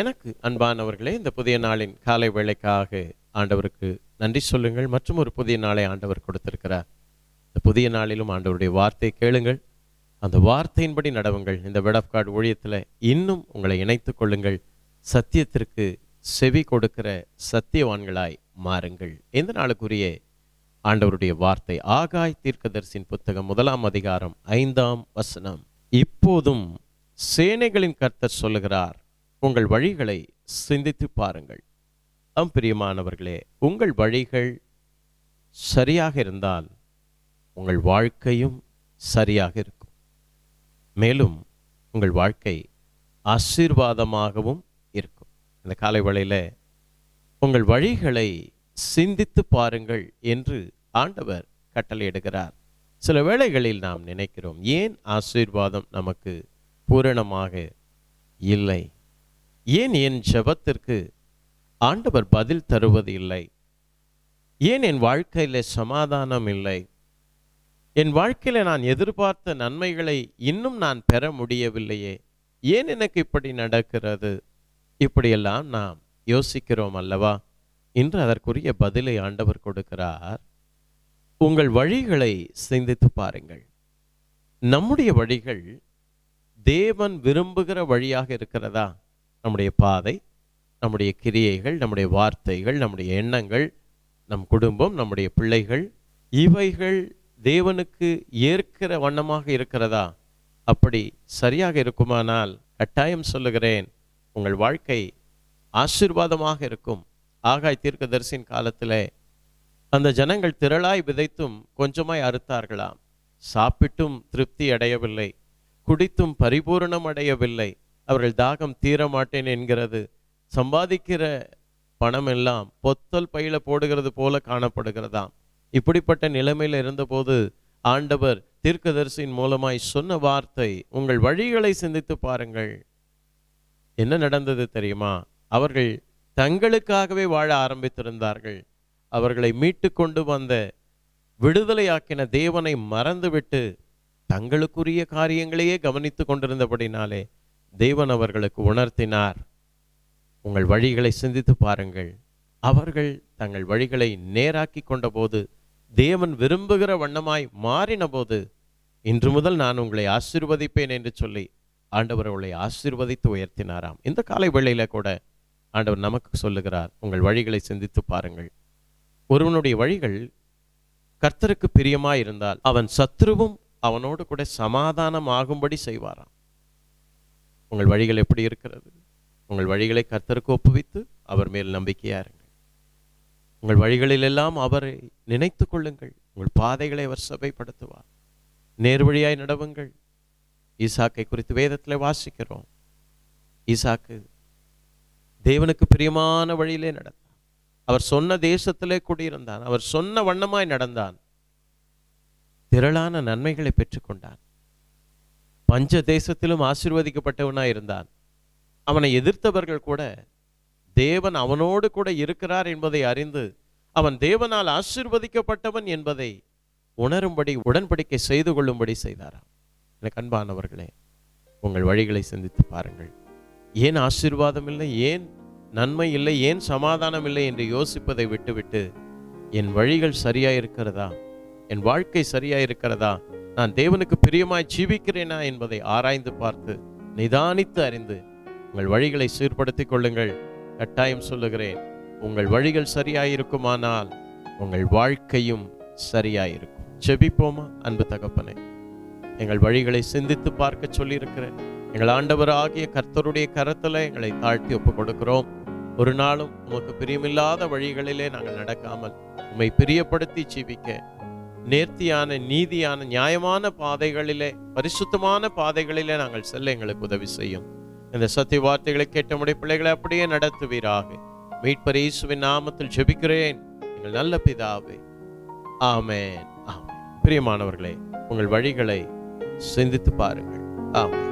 எனக்கு அன்பானவர்களே இந்த புதிய நாளின் காலை வேளைக்காக ஆண்டவருக்கு நன்றி சொல்லுங்கள். மற்றும் ஒரு புதிய நாளை ஆண்டவர் கொடுத்திருக்கிறார். இந்த புதிய நாளிலும் ஆண்டவருடைய வார்த்தை கேளுங்கள். அந்த வார்த்தையின்படி நடவுங்கள். இந்த வெட் ஆஃப் கார்டு ஊழியத்தில் இன்னும் உங்களை இணைத்துக் கொள்ளுங்கள். சத்தியத்திற்கு செவி கொடுக்கிற சத்தியவான்களாய் மாறுங்கள். எந்த நாளுக்குரிய ஆண்டவருடைய வார்த்தை ஆகாய் தீர்க்கதரிசின் புத்தகம் முதலாம் அதிகாரம் ஐந்தாம் வசனம். இப்போதும் சேனைகளின் கர்த்தர் சொல்லுகிறார் உங்கள் வழிகளை சிந்தித்து பாருங்கள். ஆம் பிரியமானவர்களே உங்கள் வழிகள் சரியாக இருந்தால் உங்கள் வாழ்க்கையும் சரியாக இருக்கும். மேலும் உங்கள் வாழ்க்கை ஆசீர்வாதமாகவும் இருக்கும். இந்த காலை வேளையில உங்கள் வழிகளை சிந்தித்து பாருங்கள் என்று ஆண்டவர் கட்டளையிடுகிறார் சில வேளைகளில் நாம் நினைக்கிறோம் ஏன் ஆசீர்வாதம் நமக்கு பூரணமாக இல்லை? ஏன் என் ஜெபத்திற்கு ஆண்டவர் பதில் தருவது இல்லை? ஏன் என் வாழ்க்கையில சமாதானம் இல்லை? என் வாழ்க்கையில நான் எதிர்பார்த்த நன்மைகளை இன்னும் நான் பெற முடியவில்லையே. ஏன் எனக்கு இப்படி நடக்கிறது? இப்படியெல்லாம் நாம் யோசிக்கிறோம் அல்லவா? இன்று அதற்குரிய பதிலை ஆண்டவர் கொடுக்கிறார். உங்கள் வழிகளை சிந்தித்து பாருங்கள். நம்முடைய வழிகள் தேவன் விரும்புகிற வழியாக இருக்கிறதா? நம்முடைய பாதை நம்முடைய கிரியைகள் நம்முடைய வார்த்தைகள் நம்முடைய எண்ணங்கள் நம் குடும்பம் நம்முடைய பிள்ளைகள் இவைகள் தேவனுக்கு ஏற்கிற வண்ணமாக இருக்கிறதா? அப்படி சரியாக இருக்குமானால் கட்டாயம் சொல்லுகிறேன் உங்கள் வாழ்க்கை ஆசீர்வாதமாக இருக்கும். ஆகாய் தீர்க்கதரிசின் காலத்திலே அந்த ஜனங்கள் திரளாய் விதைத்தும் கொஞ்சமாய் அறுத்தார்களாம். சாப்பிட்டும் திருப்தி அடையவில்லை. குடித்தும் பரிபூரணம் அடையவில்லை. அவர்கள் தாகம் தீர மாட்டேன் என்கிறது. சம்பாதிக்கிற பணம் எல்லாம் பொத்தல் பையில போடுகிறது போல காணப்படுகிறதாம். இப்படிப்பட்ட நிலைமையில இருந்தபோது ஆண்டவர் தீர்க்கதரிசியின் மூலமாய் சொன்ன வார்த்தை உங்கள் வழிகளை சிந்தித்து பாருங்கள். என்ன நடந்தது தெரியுமா? அவர்கள் தங்களுக்காகவே வாழ ஆரம்பித்திருந்தார்கள். அவர்களை மீட்டு கொண்டு வந்த விடுதலையாக்கின தேவனை மறந்துவிட்டு தங்களுக்குரிய காரியங்களையே கவனித்து கொண்டிருந்தபடினாலே தேவன் அவர்களுக்கு உணர்த்தினார். உங்கள் வழிகளை சிந்தித்து பாருங்கள். அவர்கள் தங்கள் வழிகளை நேராக்கி கொண்டபோது தேவன் விரும்புகிற வண்ணமாய் மாறின போது இன்று முதல் நான் உங்களை ஆசிர்வதிப்பேன் என்று சொல்லி ஆண்டவர் அவளை ஆசிர்வதித்து உயர்த்தினாராம். இந்த காலை வேளையில் கூட ஆண்டவர் நமக்கு சொல்லுகிறார் உங்கள் வழிகளை சிந்தித்து பாருங்கள். ஒருவனுடைய வழிகள் கர்த்தருக்கு பிரியமாக இருந்தால் அவன் சத்ருவும் அவனோடு கூட சமாதானம் ஆகும்படி செய்வாராம். உங்கள் வழிகள் எப்படி இருக்கிறது? உங்கள் வழிகளை கர்த்தருக்கு ஒப்புவித்து அவர் மேல் நம்பிக்கையாருங்கள் உங்கள் வழிகளிலெல்லாம் அவரை நினைத்து கொள்ளுங்கள். உங்கள் பாதைகளை அவர் சபைப்படுத்துவார். நேர்வழியாய் நடவுங்கள். ஈசாக்கை குறித்து வேதத்தில் வாசிக்கிறோம். ஈசாக்கு தேவனுக்கு பிரியமான வழியிலே நடந்தான். அவர் சொன்ன தேசத்திலே குடியிருந்தான். அவர் சொன்ன வண்ணமாய் நடந்தான். திரளான நன்மைகளை பெற்றுக்கொண்டான். பஞ்ச தேசத்திலும் ஆசிர்வதிக்கப்பட்டவனாக இருந்தான். அவனை எதிர்த்தவர்கள் கூட தேவன் அவனோடு கூட இருக்கிறார் என்பதை அறிந்து அவன் தேவனால் ஆசிர்வதிக்கப்பட்டவன் என்பதை உணரும்படி உடன்படிக்கை செய்து கொள்ளும்படி செய்தாராம். எனக்கு அன்பானவர்களே உங்கள் வழிகளை சிந்தித்து பாருங்கள். ஏன் ஆசீர்வாதம் இல்லை? ஏன் நன்மை இல்லை? ஏன் சமாதானம் இல்லை என்று யோசிப்பதை விட்டுவிட்டு என் வழிகள் சரியா இருக்கிறதா என் வாழ்க்கை சரியா இருக்கிறதா நான் தேவனுக்கு பிரியமாய் ஜீவிக்கிறேனா என்பதை ஆராய்ந்து பார்த்து நிதானித்து அறிந்து உங்கள் வழிகளை சீர்படுத்திக் கொள்ளுங்கள். கட்டாயம் சொல்லுகிறேன் உங்கள் வழிகள் சரியாயிருக்குமானால் உங்கள் வாழ்க்கையும் சரியாயிருக்கும். செபிப்போமா அன்பு தகப்பனே? எங்கள் வழிகளை சிந்தித்து பார்க்க சொல்லியிருக்கிறேன். எங்கள் ஆண்டவர் ஆகிய கர்த்தருடைய கரத்தில் எங்களை தாழ்த்தி ஒப்பு கொடுக்கிறோம் ஒரு நாளும் உமக்கு பிரியமில்லாத வழிகளிலே நாங்கள் நடக்காமல் உம்மை பிரியப்படுத்தி ஜீவிக்க நேர்த்தியான நீதியான நியாயமான பாதைகளிலே பரிசுத்தமான பாதைகளிலே நாங்கள் செல்ல எங்களுக்கு உதவி செய்யும். இந்த சத்திய வார்த்தைகளை கேட்ட முடி பிள்ளைகளை அப்படியே நடத்துவீராக. மீட்பர் இயேசுவின் நாமத்தில் ஜெபிக்கிறேன். எங்கள் நல்ல பிதாவே. ஆமேன். ஆமென். பிரியமானவர்களே உங்கள் வழிகளை சிந்தித்து பாருங்கள். ஆமென்.